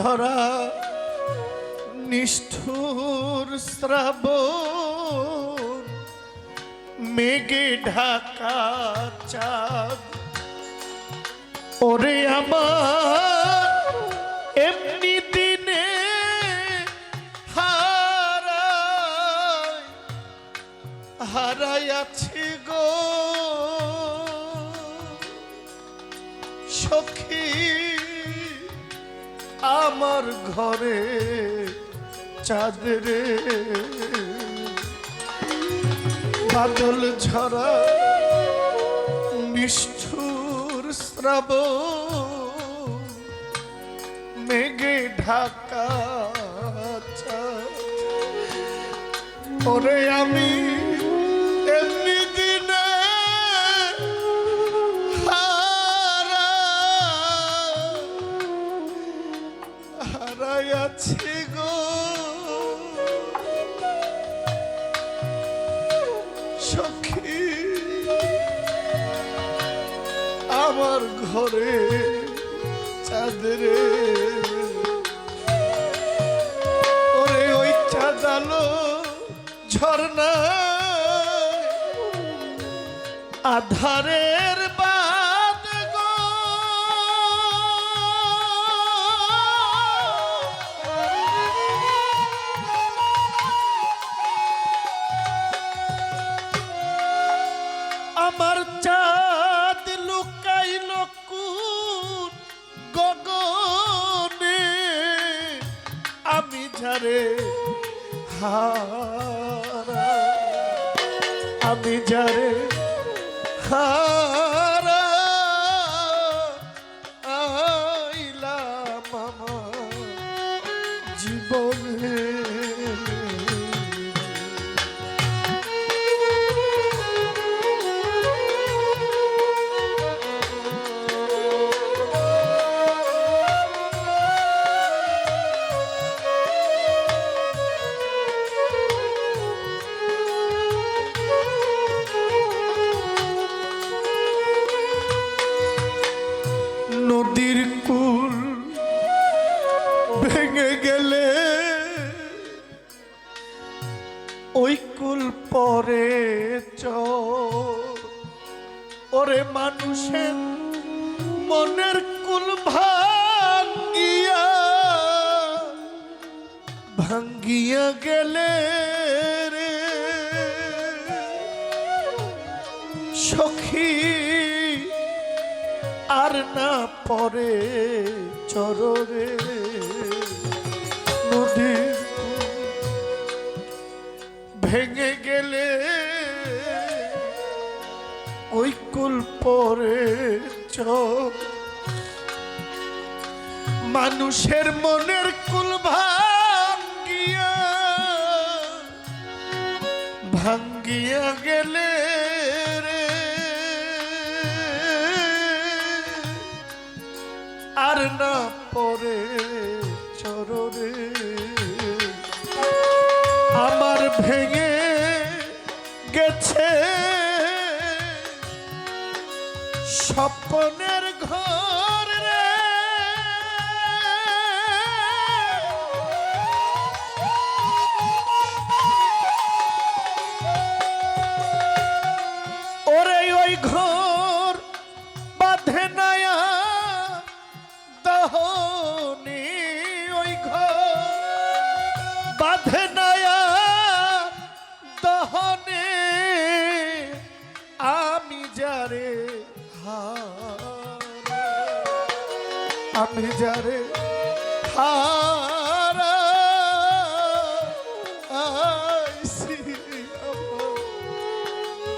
ঝরা নিষ্ঠুর শ্রাব মেঘে ঢাকা চাঁদ। ওরে আমার এমনি দিনে হারায় হারাই আছি গো। আমার ঘরে চাঁদরে বাদল ঝরা নিষ্ঠুর শ্রাব মেঘে ঢাকা। ওরে আমি আছি গো। সখী আমার ঘরে চাঁদরে ওরে ওই চাঁদালো ঝর্ণা আধারের বাদ হারা আমি যারে হারা মনের কুল ভাঙ্গিয়া ভাঙ্গিয়া গেলে রে। সখী আর না পরে চররে নদী ভেঙে গেলে ওই কুল পরে মানুষের মনের কুল ভাঙ্গিয়া ভাঙ্গিয়া গেলে রে। আর না পরে চররে আমার ভেঙে গেছে স্বপ্নের ঘর রে। ওরে ওই ঘর বাঁধে নয়া দহনি ওই ঘর। আমি যারে হারা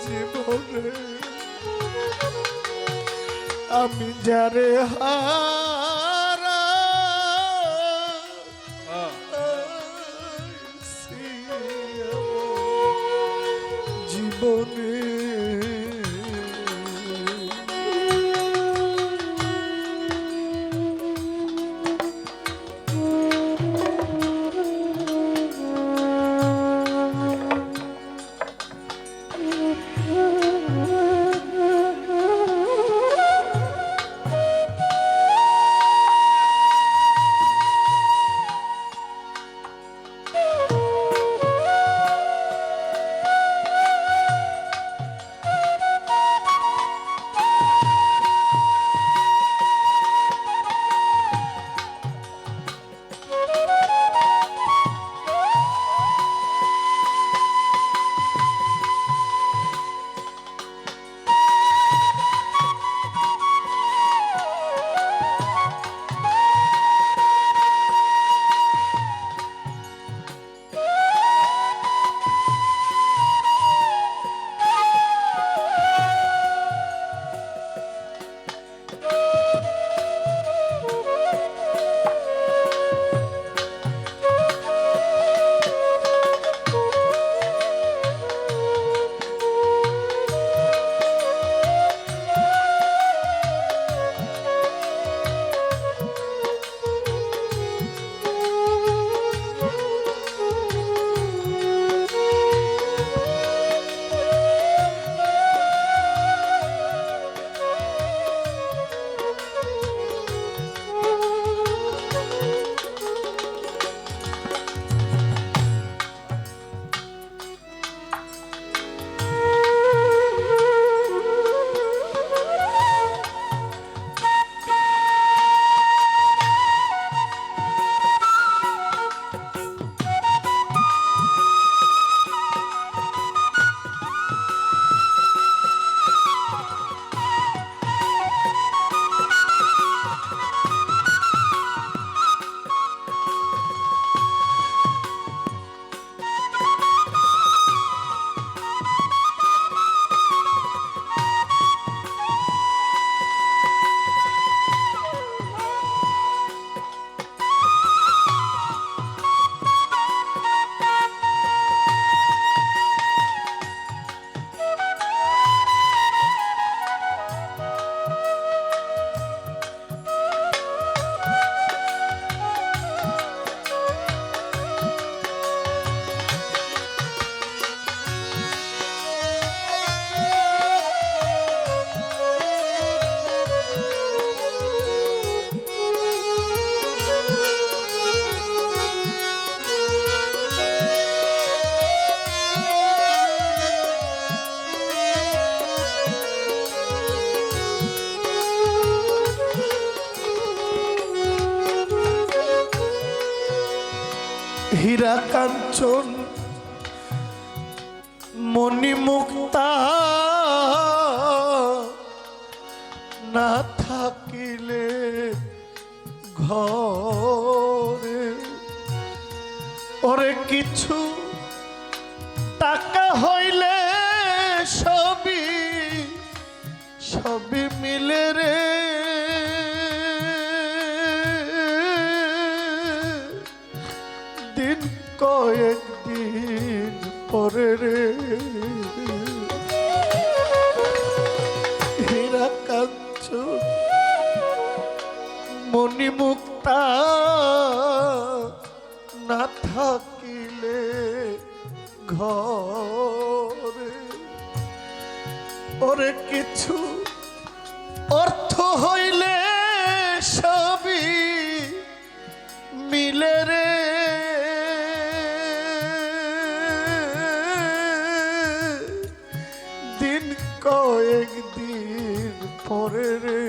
জীবনে। আমি যারে হারা হীরা কাঞ্চন মণিমুক্তা না থাকিলে ঘরে। ওরে কিছু টাকা হইলে সবই সবই মিলে রে। রে হীরা কাঞ্চন মণিমুক্তা না থাকিলে ঘরে ওরে কিছু অর্থ হইলে দিন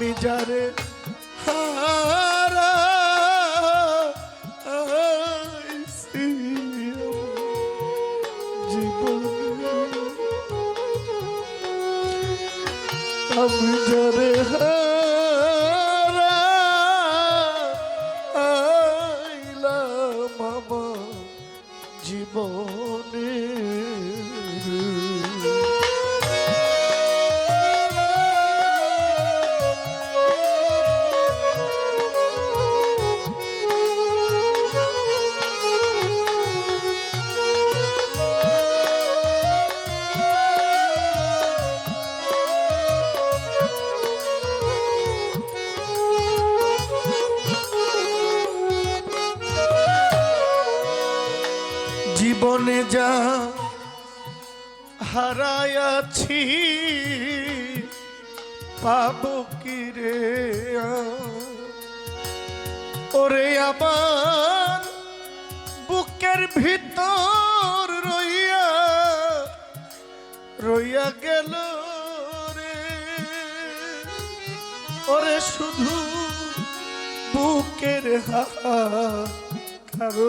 আমি যারে হারায়াছি পাব কি রে? ওরে আমার বুকের ভিতর রইয়া রইয়া গেল রে। ওরে শুধু বুকের হা কারও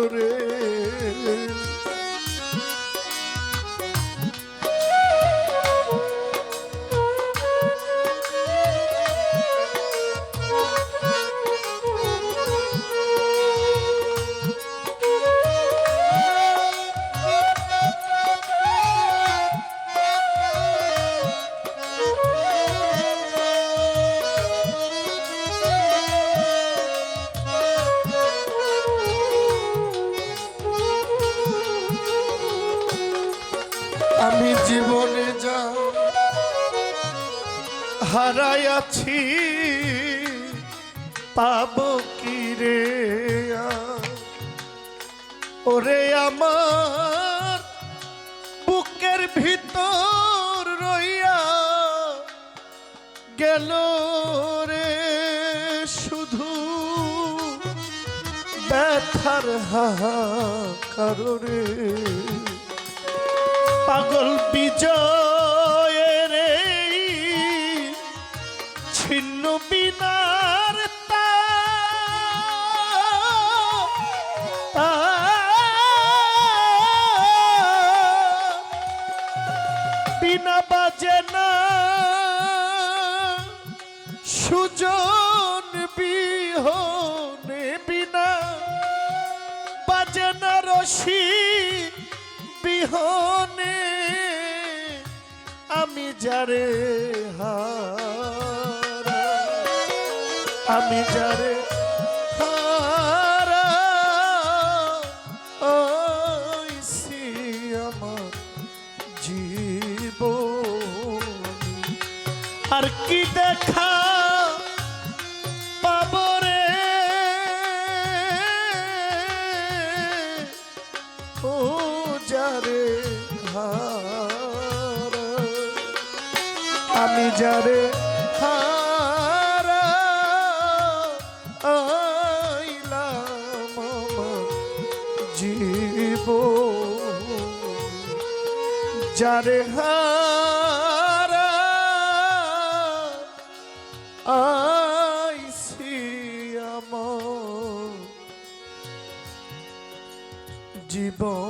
জীবনে যা হারাইয়াছি, পাব কি রে ওরে আমার বুকের ভিতর রইয়া গেল রে শুধু ব্যথার হাহাকার রে। পাগল বিজয়ের ছিন্ন বিনার বিনা বাজে না সুজন বিহনে বিনা বাজে না রশি বিরহনে আমি যারে আমি যারে আর কি দেখা জীব। যারে হারা আইসি আমার জীবন